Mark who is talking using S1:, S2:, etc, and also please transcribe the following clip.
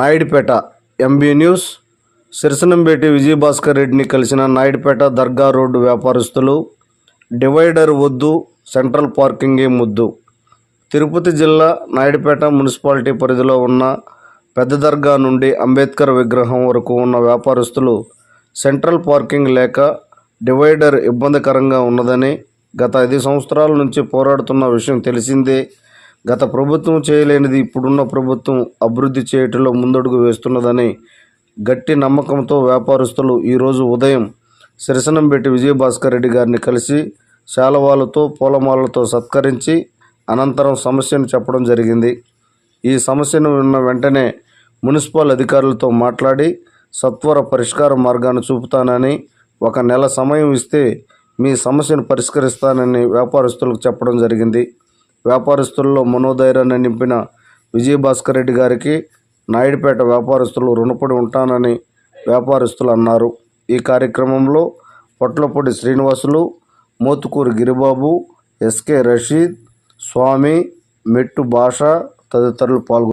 S1: Naidupeta MB news సిరసనంబేటి విజయభాస్కర్ రెడ్డిని కలిసిన నాయుడుపేట దర్గా రోడ్డు వ్యాపారస్తులు డివైడర్ వద్దు సెంట్రల్ పార్కింగే ముద్దు. తిరుపతి జిల్లా నాయుడుపేట మున్సిపాలిటీ పరిధిలో ఉన్న పెద్ద దర్గా నుండి అంబేద్కర్ విగ్రహం వరకు ఉన్న వ్యాపారస్తులు సెంట్రల్ పార్కింగ్ లేక డివైడర్ ఇబ్బందికరంగా ఉన్నదని గత ఐదు సంవత్సరాల నుంచి పోరాడుతున్న విషయం తెలిసిందే గత ప్రభుత్వం చేయలేనిది ఇప్పుడున్న ప్రభుత్వం అభివృద్ధి చేయటంలో ముందడుగు వేస్తున్నదని గట్టి నమ్మకంతో వ్యాపారస్తులు ఈరోజు ఉదయం సిరసనంబెట్టి విజయభాస్కర్ రెడ్డి గారిని కలిసి శాలవాలతో పూలమాలతో సత్కరించి అనంతరం సమస్యను చెప్పడం జరిగింది. ఈ సమస్యను విన్న వెంటనే మున్సిపల్ అధికారులతో మాట్లాడి సత్వర పరిష్కార మార్గాన్ని చూపుతానని ఒక నెల సమయం ఇస్తే మీ సమస్యను పరిష్కరిస్తానని వ్యాపారస్తులకు చెప్పడం జరిగింది. వ్యాపారస్తుల్లో మనోధైర్యాన్ని నింపిన విజయభాస్కర్ రెడ్డి గారికి నాయుడుపేట వ్యాపారస్తులు రుణపడి ఉంటానని వ్యాపారస్తులు అన్నారు. ఈ కార్యక్రమంలో పొట్లపూడి శ్రీనివాసులు మోతుకూరు గిరిబాబు ఎస్కే రషీద్ స్వామి మెట్టు భాష తదితరులు పాల్గొన్నారు.